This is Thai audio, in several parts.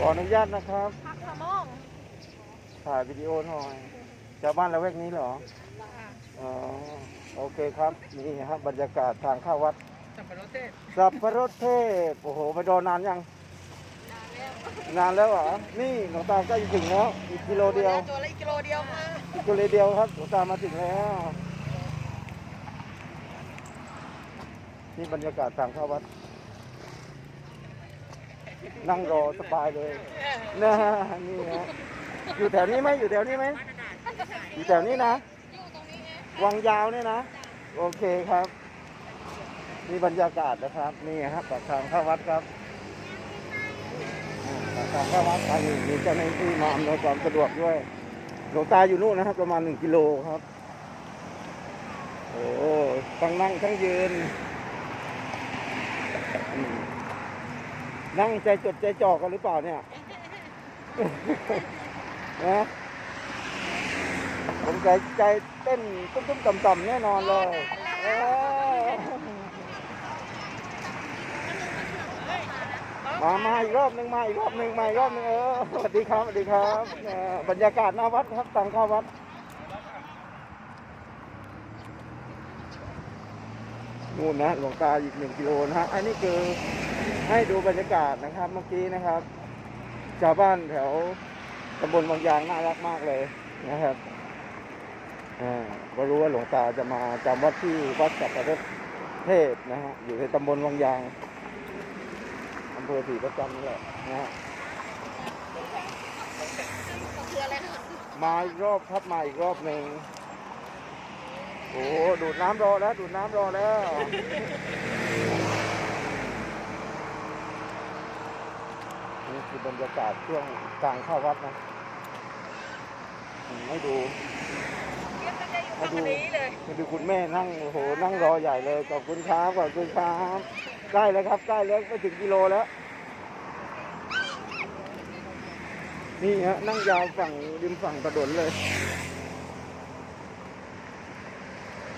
ขออนุญาตนะครับพักสมองถ่ายวิดีโอหน่อยชาวบ้านละแวกนี้เหรออ๋อโอเคครับนี่ครับบรรยากาศทางเข้าวัดสับปะรดเทศสับพรถเทพโอ้โหไปโดนนานยังนานแล้วเหรอนี่หลวงตาใกล้จะถึงแล้วอีกกิโลเดียวตัวละอีกกิโลเดียวค่ะอีกกิโลเดียวครับหลวงตามาถึงแล้วนี่บรรยากาศทางเข้าวัด นั่งรอสบายเลยนะนี่ฮะอยู่แถวนี้ไหมอยู่แถวนี้ไหมอยู่แถวนี้นะอยู่ตรงนี้ไงวังยาวเนี่ยนะ โอเคครับนี่บรรยากาศนะครับ นี่ครับปากทางเข้าวัดครับอ่าปากทางเข้าวัดทางนี้มีเจ้าหน้าที่มาอำนวยความสะดวกด้วยหลวงตาอยู่นู่นนะครับ ประมาณหนึ่งกิโลครับ โอ้ทั้งนั่งทั้งยืนอืม นั่งใจจดใจจ่อกันหรือเปล่าเนี่ยนะผมใจใจเต้นตุ้มๆต่ำๆแน่นอนเลยเออมามาอีกรอบหนึ่งมาอีกรอบหนึ่งมาอีกรอบหนึ่งเออสวัสดีครับสวัสดีครับเออบรรยากาศหน้าวัดครับตังเข้าวัดนู่นนะหลวงตาอีกหนึ่งกิโลนะฮะอันนี้คือ ให้ดูบรรยากาศนะครับเมื่อกี้นะครับชาวบ้านแถวตำบลบางยางน่ารักมากเลยนะครับอ่าก็รู้ว่าหลวงตาจะมาจำวัดที่วัดสัปปะเทพนะฮะอยู่ในตำบลบางยางอำเภอศรีประจันนี่แหละนะฮะมาอีกรอบครับมาอีกรอบหนึ่งโอ้ดูดน้ำรอแล้วดูดน้ำรอแล้ว นี่คือบรรยากาศช่วงกลางเข้าวัดนะอืมให้ดูเรียกมันจะอยู่ตรงนี้เลยให้ดูคุณแม่นั่งโอ้โหนั่งรอใหญ่เลยขอบคุณครับขอบคุณครับใกล้แล้วครับใกล้แล้วไม่ถึงกิโลแล้ว นี่ฮะนั่งยาวฝั่งริมฝั่งถนนเลย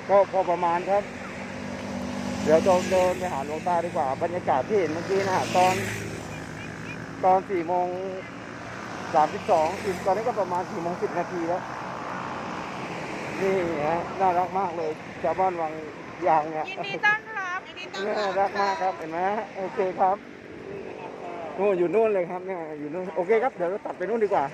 ก็พอประมาณครับ เดี๋ยวเราเดินไปหาหลวงตาดีกว่า บรรยากาศที่เห็นเมื่อกี้นะฮะตอน ตอนสี่โมงสามสิบสองตอนนี้ก็ประมาณสี่โมงสิบนาทีแล้ว นี่ฮะน่ารักมากเลยชาวบ้านวังยางเนี่ยยินดีต้อนรับยินดีต้อนรับน่ารักมากครับเห็นไหมโอเคครับนู่นอยู่นู่นเลยครับเนี่ยอยู่นู่นโอเคครับเดี๋ยวเราตัดไปนู่นดีกว่า